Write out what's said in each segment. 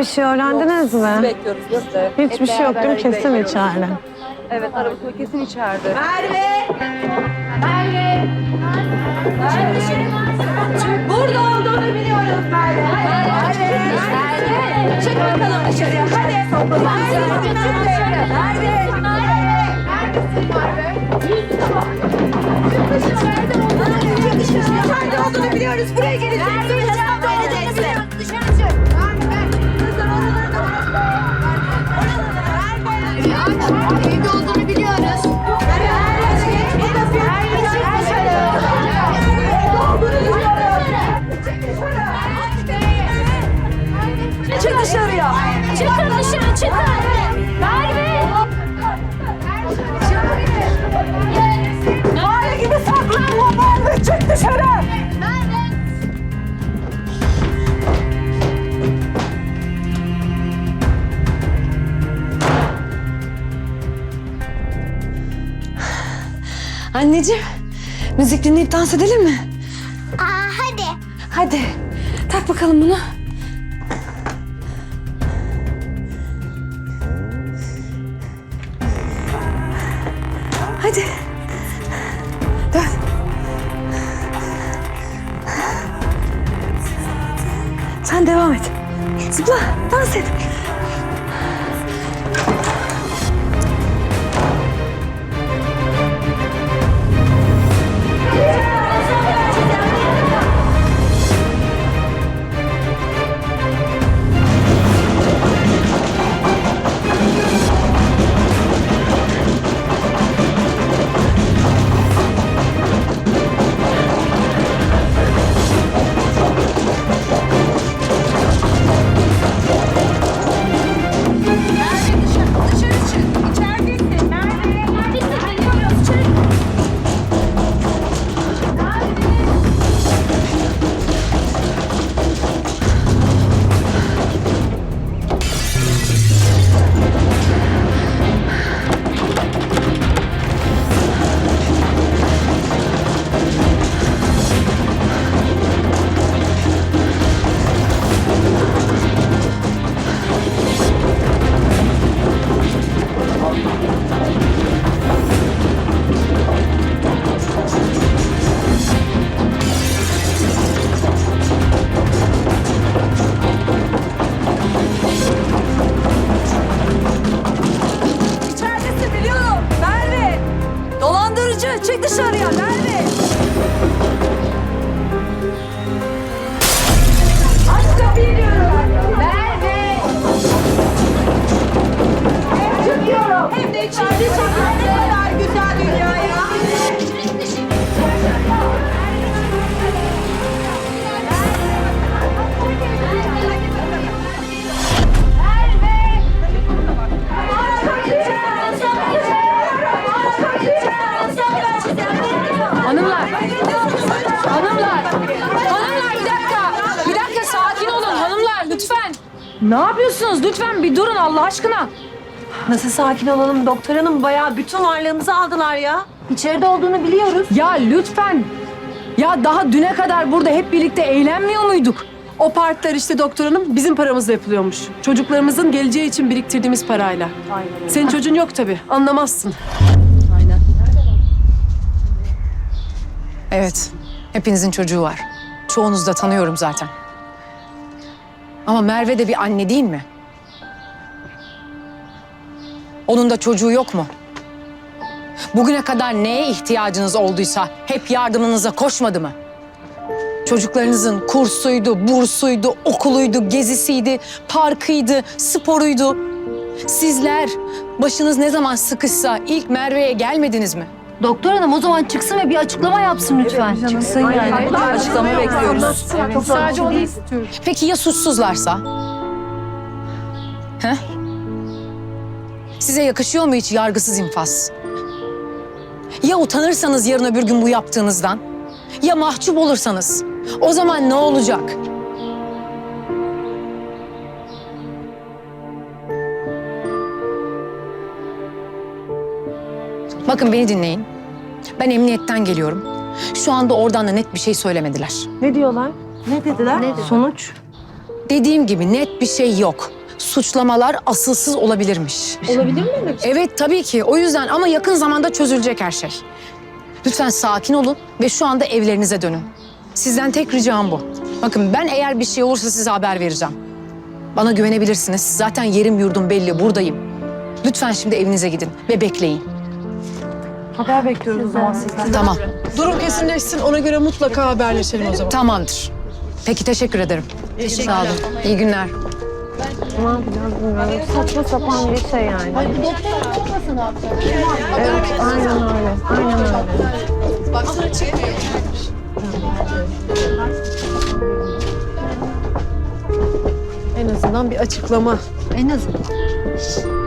bir şey öğrendiniz Sizi mi? bekliyoruz biz de. Hiçbir şey yok değil mi? Kesin içeride. Evet arabası kesin içeride. Burada olduğunu biliyoruz Merve. Merve. Merve. Çık bakalım dışarıya. Hadi. Merve. Çık dışarı. Merve. Neredesin Merve? Çık dışarı. Nerede olduğunu Çık dışarı. Nerede olduğunu biliyoruz. Buraya geleceksin. Anneciğim, müzik dinleyip dans edelim mi? Aa hadi. Hadi, tak bakalım bunu. Hadi. Dön. Sen devam et. Zıpla, dans et. Ne yapıyorsunuz? Lütfen bir durun Allah aşkına. Nasıl sakin olalım doktor hanım? Bayağı bütün varlığımızı aldılar ya. İçeride olduğunu biliyoruz. Ya lütfen. Ya daha düne kadar burada hep birlikte eğlenmiyor muyduk? O partiler işte doktor hanım bizim paramızla yapılıyormuş. Çocuklarımızın geleceği için biriktirdiğimiz parayla. Senin çocuğun yok tabii anlamazsın. Evet, hepinizin çocuğu var. Çoğunuzu da tanıyorum zaten. Ama Merve de bir anne değil mi? Onun da çocuğu yok mu? Bugüne kadar neye ihtiyacınız olduysa hep yardımınıza koşmadı mı? Çocuklarınızın kursuydu, bursuydu, okuluydu, gezisiydi, parkıydı, sporuydu. Sizler başınız ne zaman sıkışsa ilk Merve'ye gelmediniz mi? Doktor hanım o zaman çıksın ve bir açıklama yapsın lütfen. Çıksın yani. Açıklama bekliyoruz. Sadece onu istiyoruz. Peki ya suçsuzlarsa? He? Size yakışıyor mu hiç yargısız infaz? Ya utanırsanız yarın öbür gün bu yaptığınızdan? Ya mahcup olursanız? O zaman ne olacak? Bakın beni dinleyin. Ben emniyetten geliyorum. Şu anda oradan da net bir şey söylemediler. Ne diyorlar? Ne dediler? Sonuç? Dediğim gibi net bir şey yok. Suçlamalar asılsız olabilirmiş. Olabilir mi? Evet tabii ki. O yüzden ama yakın zamanda çözülecek her şey. Lütfen sakin olun ve şu anda evlerinize dönün. Sizden tek ricam bu. Bakın ben eğer bir şey olursa size haber vereceğim. Bana güvenebilirsiniz. Zaten yerim yurdum belli, buradayım. Lütfen şimdi evinize gidin ve bekleyin. Haber bekliyoruz o zaman sizden. Tamam, Durum kesinleşsin ona göre mutlaka haberleşelim o zaman. tamamdır. Peki teşekkür ederim. Sağ olun. İyi günler. Saçma sapan bir şey yani. Evet, aynen öyle. Aynen öyle. Baksana çıkmıyor. En azından bir açıklama. En azından.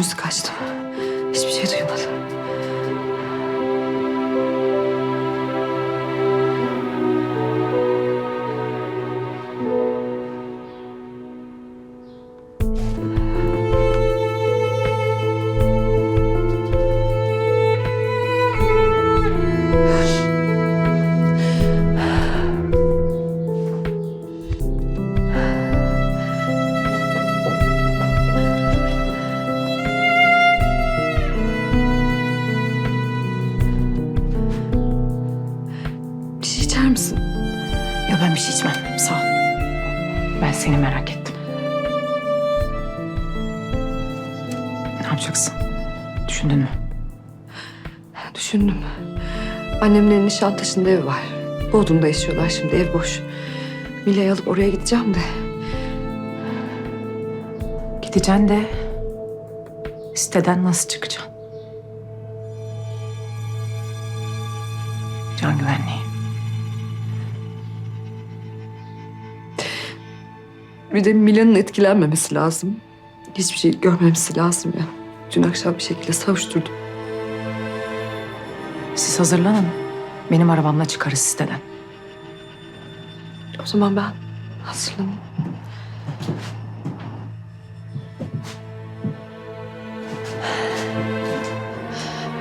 Odasında müzik Nişantaşı'nda evi var. Bodrum'da yaşıyorlar şimdi ev boş. Mila'yı alıp oraya gideceğim de. Gideceksin de siteden nasıl çıkacaksın? Can güvenliği. Bir de Mila'nın etkilenmemesi lazım. Hiçbir şey görmemesi lazım ya. Dün akşam bir şekilde savuşturdum. Siz hazırlanın. Benim arabamla çıkarız siteden. O zaman ben hazırlanayım.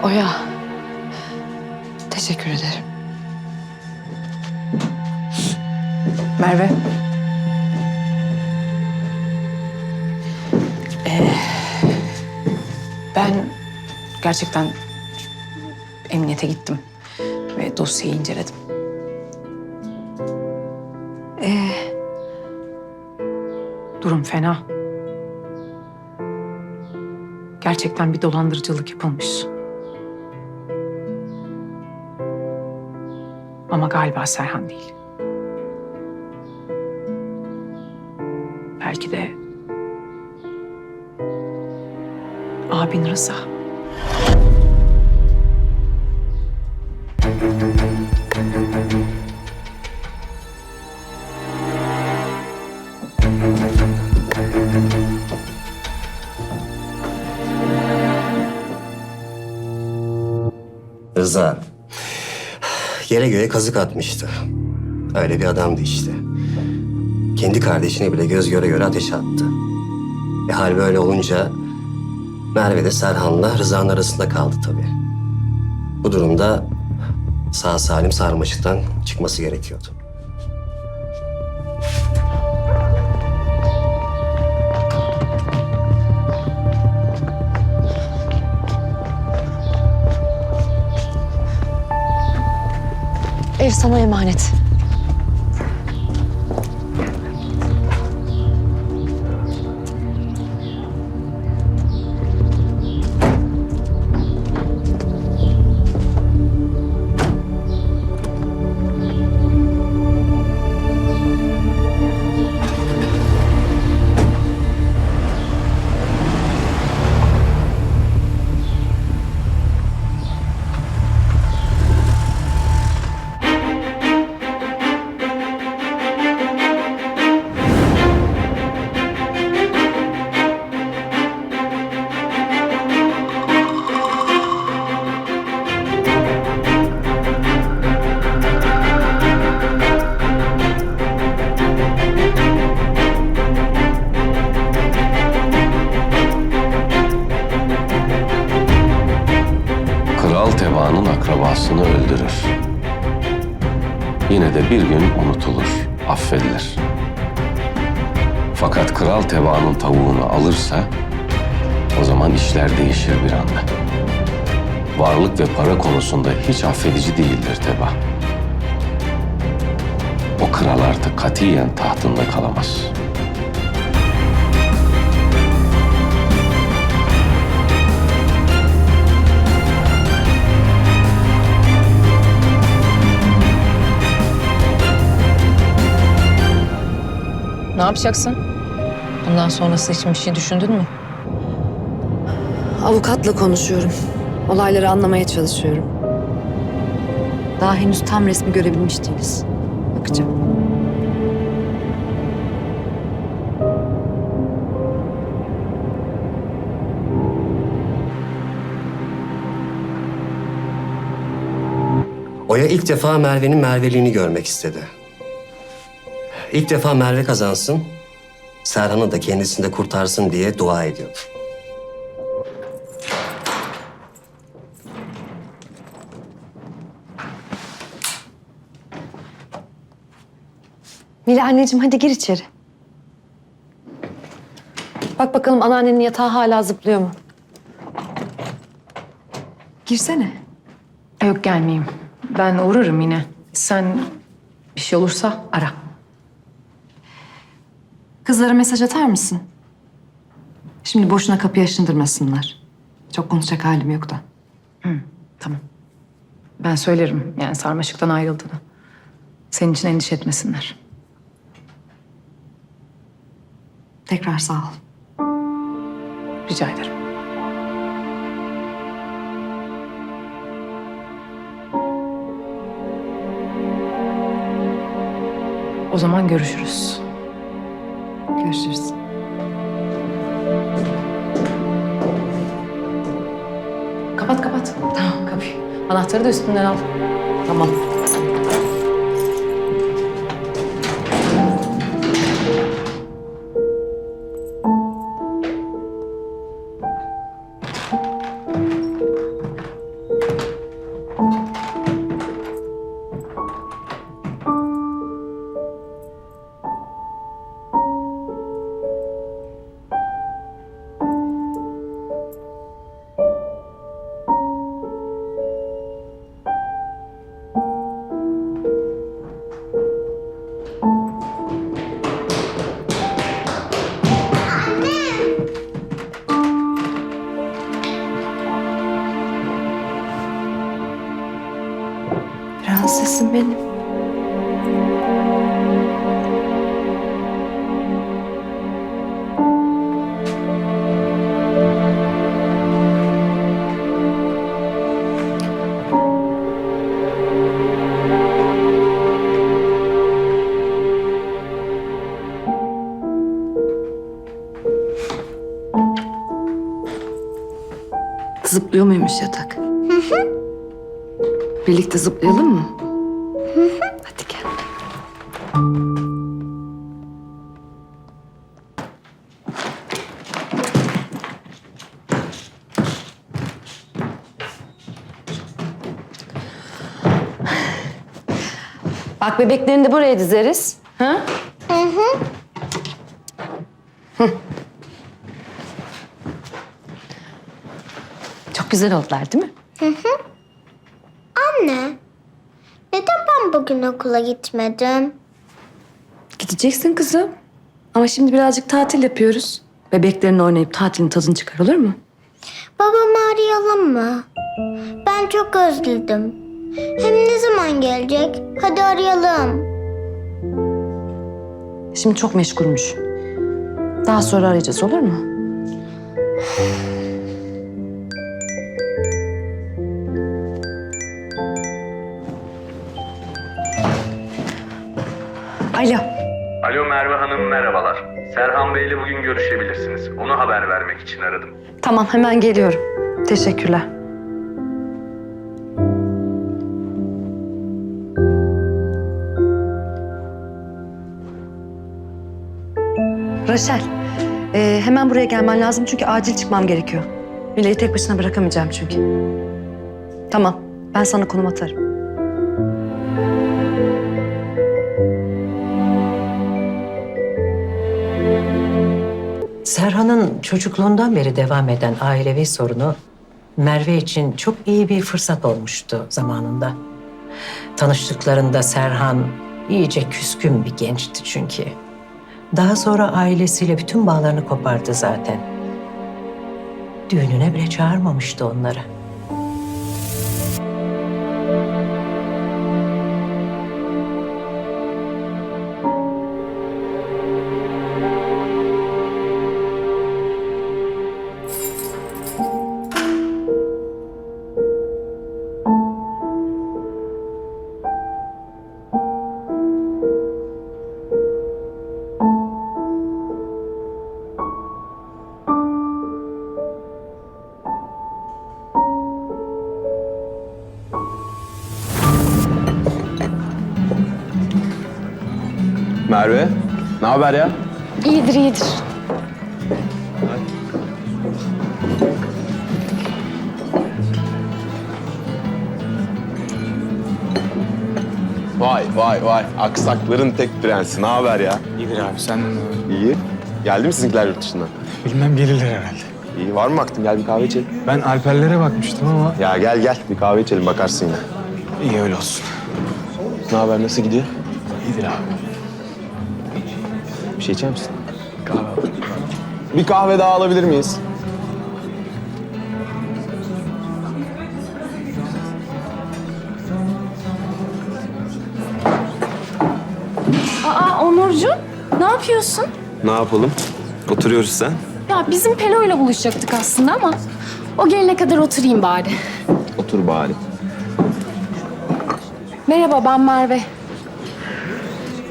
Oya. Teşekkür ederim. Merve. Ee, ben gerçekten emniyete gittim dosyayı inceledim. Ee, Durum fena. Gerçekten bir dolandırıcılık yapılmış. Ama galiba Serhan değil. Belki de abin Rıza. Rıza. Yere göğe kazık atmıştı. Öyle bir adamdı işte. kendi kardeşine bile göz göre göre ateşe attı. E hal böyle olunca Merve de Serhan'la Rıza'nın arasında kaldı tabii. Bu durumda sağ salim sarmaşıktan çıkması gerekiyordu. Ev sana emanet. Konusunda hiç affedici değildir teba. O kral artık katiyen tahtında kalamaz. Ne yapacaksın? Bundan sonrası için bir şey düşündün mü? Avukatla konuşuyorum. Olayları anlamaya çalışıyorum. Daha henüz tam resmi görebilmiş değiliz. Bakacağım. Oya ilk defa Merve'nin Merveliğini görmek istedi. İlk defa Merve kazansın, Serhan'ı da kendisini de kurtarsın diye dua ediyordu. Mila anneciğim hadi gir içeri. Bak bakalım anneannenin yatağı hala zıplıyor mu? Girsene. Yok gelmeyeyim. Ben uğrarım yine. Sen bir şey olursa ara. Kızlara mesaj atar mısın? Şimdi boşuna kapıyı aşındırmasınlar. Çok konuşacak halim yok da. Tamam. Ben söylerim yani sarmaşıktan ayrıldığını. Senin için endişe etmesinler. Tekrar sağ ol. Rica ederim. O zaman görüşürüz. Görüşürüz. Kapat kapat. Tamam kapıyı. Anahtarı da üstünden al. Tamam. olmuş yatak. Birlikte zıplayalım mı? Hadi gel. Bak bebeklerini de buraya dizeriz. Güzel oldular değil mi? Anne, neden ben bugün okula gitmedim? Gideceksin kızım. Ama şimdi birazcık tatil yapıyoruz. Bebeklerinle oynayıp tatilin tadını çıkar olur mu? Babamı arayalım mı? Ben çok özledim. Hem ne zaman gelecek? Hadi arayalım. Şimdi çok meşgulmüş. Daha sonra arayacağız olur mu? Alo. Alo Merve Hanım merhabalar. Serhan Bey ile bugün görüşebilirsiniz. Onu haber vermek için aradım. Tamam hemen geliyorum. Teşekkürler. Raşel, e, hemen buraya gelmen lazım çünkü acil çıkmam gerekiyor. Mile'yi tek başına bırakamayacağım çünkü. Tamam, ben sana konum atarım. Serhan'ın çocukluğundan beri devam eden ailevi sorunu Merve için çok iyi bir fırsat olmuştu zamanında. Tanıştıklarında Serhan iyice küskün bir gençti çünkü. Daha sonra ailesiyle bütün bağlarını kopardı zaten. Düğününe bile çağırmamıştı onları. Haber ya? İyidir iyidir. Vay vay vay. Aksakların tek prensi. Ne haber ya? İyidir abi sen İyi. Geldi mi sizinkiler yurt dışından? bilmem gelirler herhalde. İyi. Var mı vaktin? Gel bir kahve içelim. Ben Alperlere bakmıştım ama Ya gel gel. Bir kahve içelim bakarsın yine. iyi öyle olsun. Ne haber? Nasıl gidiyor? İyidir abi. Bir şey içer misin? Kahve. Bir kahve daha alabilir miyiz? Aa Onurcuğum ne yapıyorsun? Ne yapalım? Oturuyoruz sen. Ya bizim Pelo'yla buluşacaktık aslında ama o gelene kadar oturayım bari. Otur bari. Merhaba ben Merve.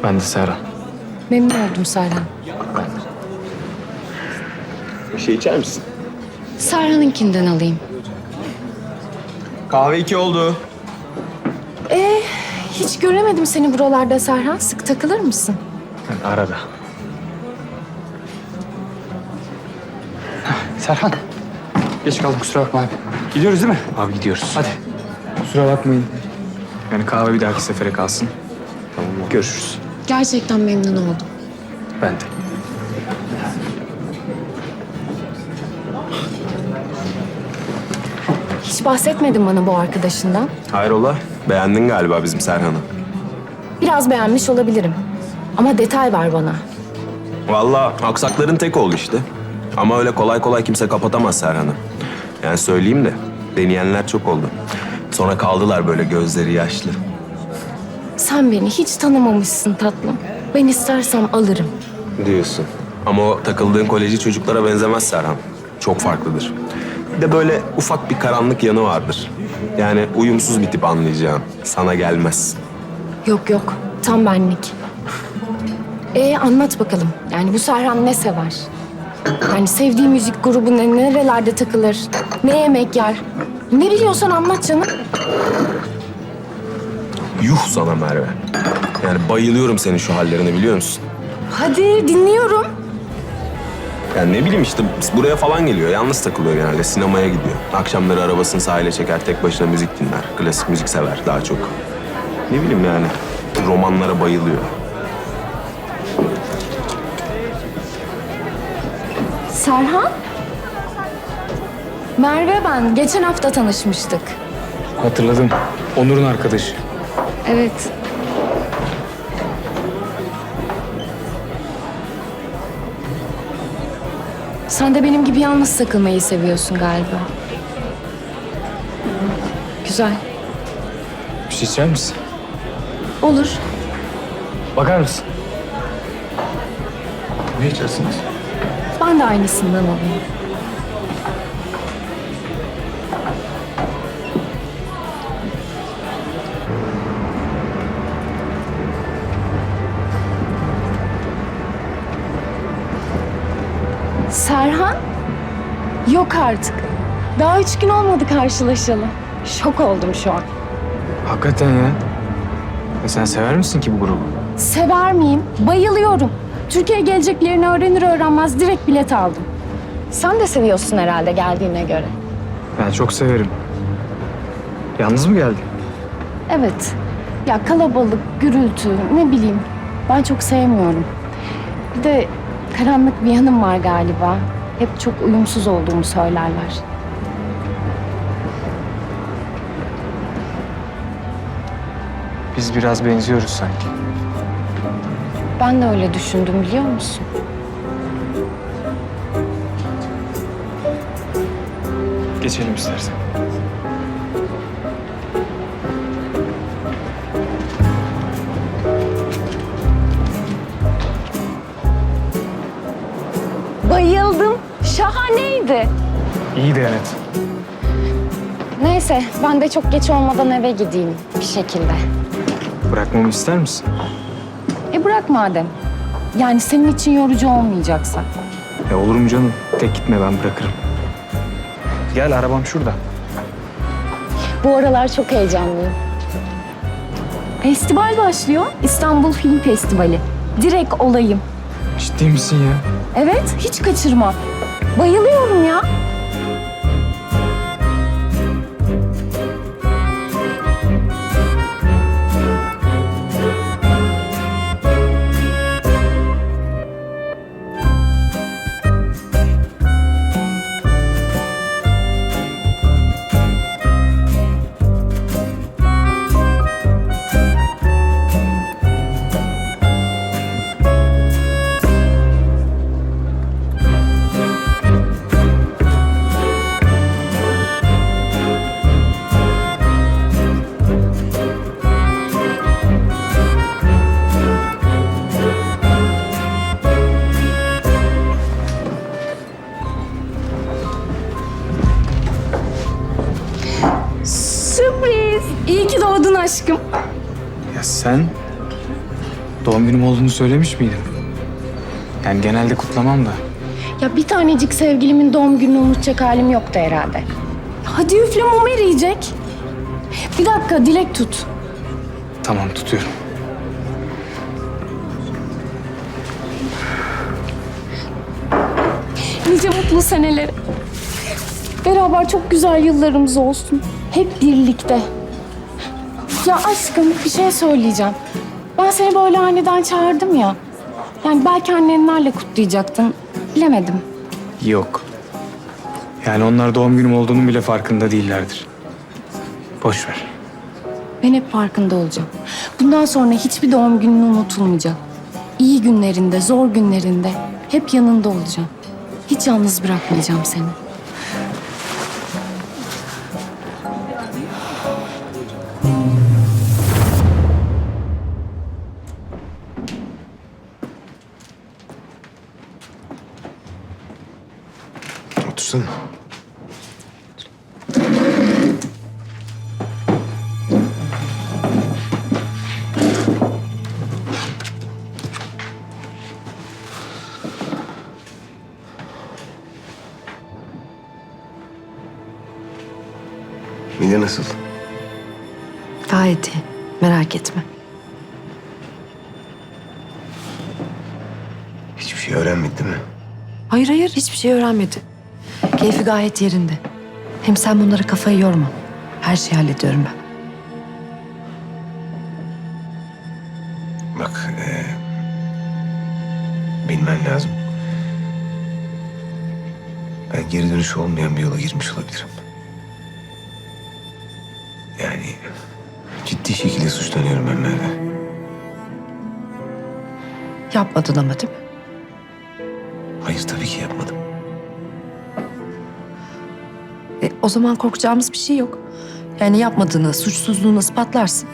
Ben de Serhan. Memnun oldum Serhan. Bir şey içer misin? Serhan'ınkinden alayım. Kahve iki oldu. Ee, hiç göremedim seni buralarda Serhan. Sık takılır mısın? Arada. Serhan. Geç kaldım kusura bakma abi. Gidiyoruz değil mi? Abi gidiyoruz. Hadi. Kusura bakmayın. Yani kahve bir dahaki sefere kalsın. Tamam Görüşürüz. Gerçekten memnun oldum. Ben de. Hiç bahsetmedin bana bu arkadaşından. Hayrola? Beğendin galiba bizim Serhan'ı. Biraz beğenmiş olabilirim. Ama detay ver bana. Vallahi aksakların tek oldu işte. Ama öyle kolay kolay kimse kapatamaz Serhan'ı. Yani söyleyeyim de deneyenler çok oldu. Sonra kaldılar böyle gözleri yaşlı. Sen beni hiç tanımamışsın tatlım. Ben istersem alırım. Diyorsun. Ama o takıldığın koleji çocuklara benzemez Serhan. Çok farklıdır. Bir de böyle ufak bir karanlık yanı vardır. Yani uyumsuz bir tip anlayacağın. Sana gelmez. Yok yok, tam benlik. Ee anlat bakalım. Yani bu Serhan ne sever? Yani sevdiği müzik grubu ne, nerelerde takılır? Ne yemek yer? Ne biliyorsan anlat canım. Yuh sana Merve. Yani bayılıyorum senin şu hallerine biliyor musun? Hadi dinliyorum. Yani ne bileyim işte buraya falan geliyor. Yalnız takılıyor genelde. Sinemaya gidiyor. Akşamları arabasını sahile çeker. Tek başına müzik dinler. Klasik müzik sever daha çok. Ne bileyim yani. romanlara bayılıyor. Serhan? Merve ben. Geçen hafta tanışmıştık. Hatırladım. Onur'un arkadaşı. Evet. Sen de benim gibi yalnız takılmayı seviyorsun galiba. Güzel. Bir şey içer misin? Olur. Bakar mısın? Ne içersiniz? Ben de aynısından olayım. Yok artık. Daha üç gün olmadı karşılaşalı. Şok oldum şu an. Hakikaten ya. E sen sever misin ki bu grubu? Sever miyim? Bayılıyorum. Türkiye'ye geleceklerini öğrenir öğrenmez direkt bilet aldım. Sen de seviyorsun herhalde geldiğine göre. Ben çok severim. Yalnız mı geldin? Evet. Ya kalabalık, gürültü, ne bileyim. Ben çok sevmiyorum. Bir de karanlık bir yanım var galiba. Hep çok uyumsuz olduğumu söylerler. Biz biraz benziyoruz sanki. Ben de öyle düşündüm biliyor musun? Geçelim istersen. Şahaneydi. İyi de evet. Neyse ben de çok geç olmadan eve gideyim bir şekilde. Bırakmamı ister misin? E bırak madem. Yani senin için yorucu olmayacaksa. Ya olur mu canım? Tek gitme ben bırakırım. Gel arabam şurada. Bu aralar çok heyecanlıyım. Festival başlıyor. İstanbul Film Festivali. Direkt olayım. Ciddi misin ya? Evet, hiç kaçırma. Bayılıyorum ya. Sen doğum günüm olduğunu söylemiş miydin? Yani genelde kutlamam da. Ya bir tanecik sevgilimin doğum gününü unutacak halim yoktu herhalde. Hadi üfle mum eriyecek. Bir dakika dilek tut. Tamam tutuyorum. Nice mutlu seneleri. Beraber çok güzel yıllarımız olsun. Hep birlikte. Ya aşkım bir şey söyleyeceğim. Ben seni böyle aniden çağırdım ya. Yani belki annenlerle kutlayacaktın. Bilemedim. Yok. Yani onlar doğum günüm olduğunun bile farkında değillerdir. Boş ver. Ben hep farkında olacağım. Bundan sonra hiçbir doğum günün unutulmayacak. İyi günlerinde, zor günlerinde hep yanında olacağım. Hiç yalnız bırakmayacağım seni. Mine nasıl? Gayet iyi. Merak etme. Hiçbir şey öğrenmedi değil mi? Hayır hayır hiçbir şey öğrenmedi. Keyfi gayet yerinde. Hem sen bunlara kafayı yorma. Her şeyi hallediyorum ben. Bak, e, bilmen lazım. Ben geri dönüşü olmayan bir yola girmiş olabilirim. Şekilde suçlanıyorum ben Merve. Yapmadın ama değil mi? Hayır tabii ki yapmadım. E, o zaman korkacağımız bir şey yok. Yani yapmadığını, suçsuzluğunu ispatlarsın.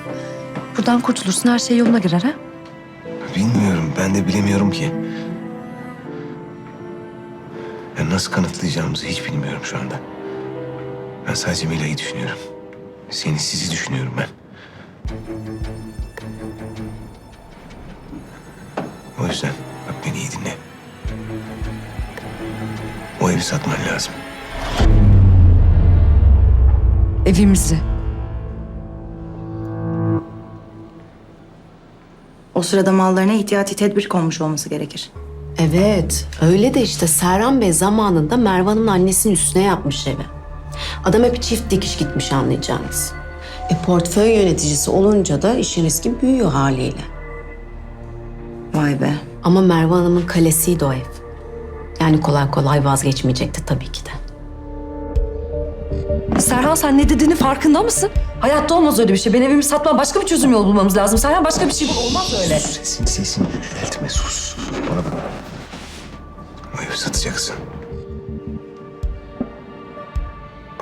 Buradan kurtulursun, her şey yoluna girer ha? Bilmiyorum, ben de bilemiyorum ki. Ben nasıl kanıtlayacağımızı hiç bilmiyorum şu anda. Ben sadece Mila'yı düşünüyorum. Seni, sizi düşünüyorum ben. O yüzden bak beni iyi dinle. O evi satman lazım. Evimizi. O sırada mallarına ihtiyati tedbir konmuş olması gerekir. Evet, öyle de işte Serhan Bey zamanında Mervan'ın annesinin üstüne yapmış evi. Adam hep çift dikiş gitmiş anlayacağınız. E portföy yöneticisi olunca da işin riski büyüyor haliyle. Vay be. Ama Merve Hanım'ın kalesiydi o ev. Yani kolay kolay vazgeçmeyecekti tabii ki de. Serhan sen ne dediğini farkında mısın? Hayatta olmaz öyle bir şey. Ben evimi satmam. Başka bir çözüm yolu bulmamız lazım. Serhan başka bir şey bul. Olmaz öyle. Sesini sesini yükseltme sus. Bana bak. O evi satacaksın.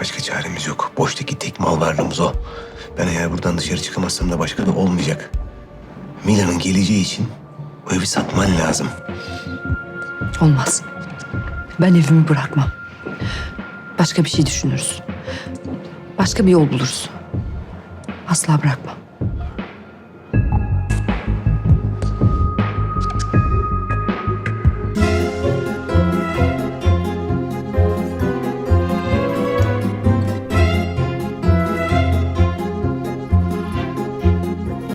Başka çaremiz yok. Boştaki tek mal varlığımız o. Ben eğer buradan dışarı çıkamazsam da başka da olmayacak. Mila'nın geleceği için o evi satman lazım. Olmaz. Ben evimi bırakmam. Başka bir şey düşünürüz. Başka bir yol buluruz. Asla bırakmam.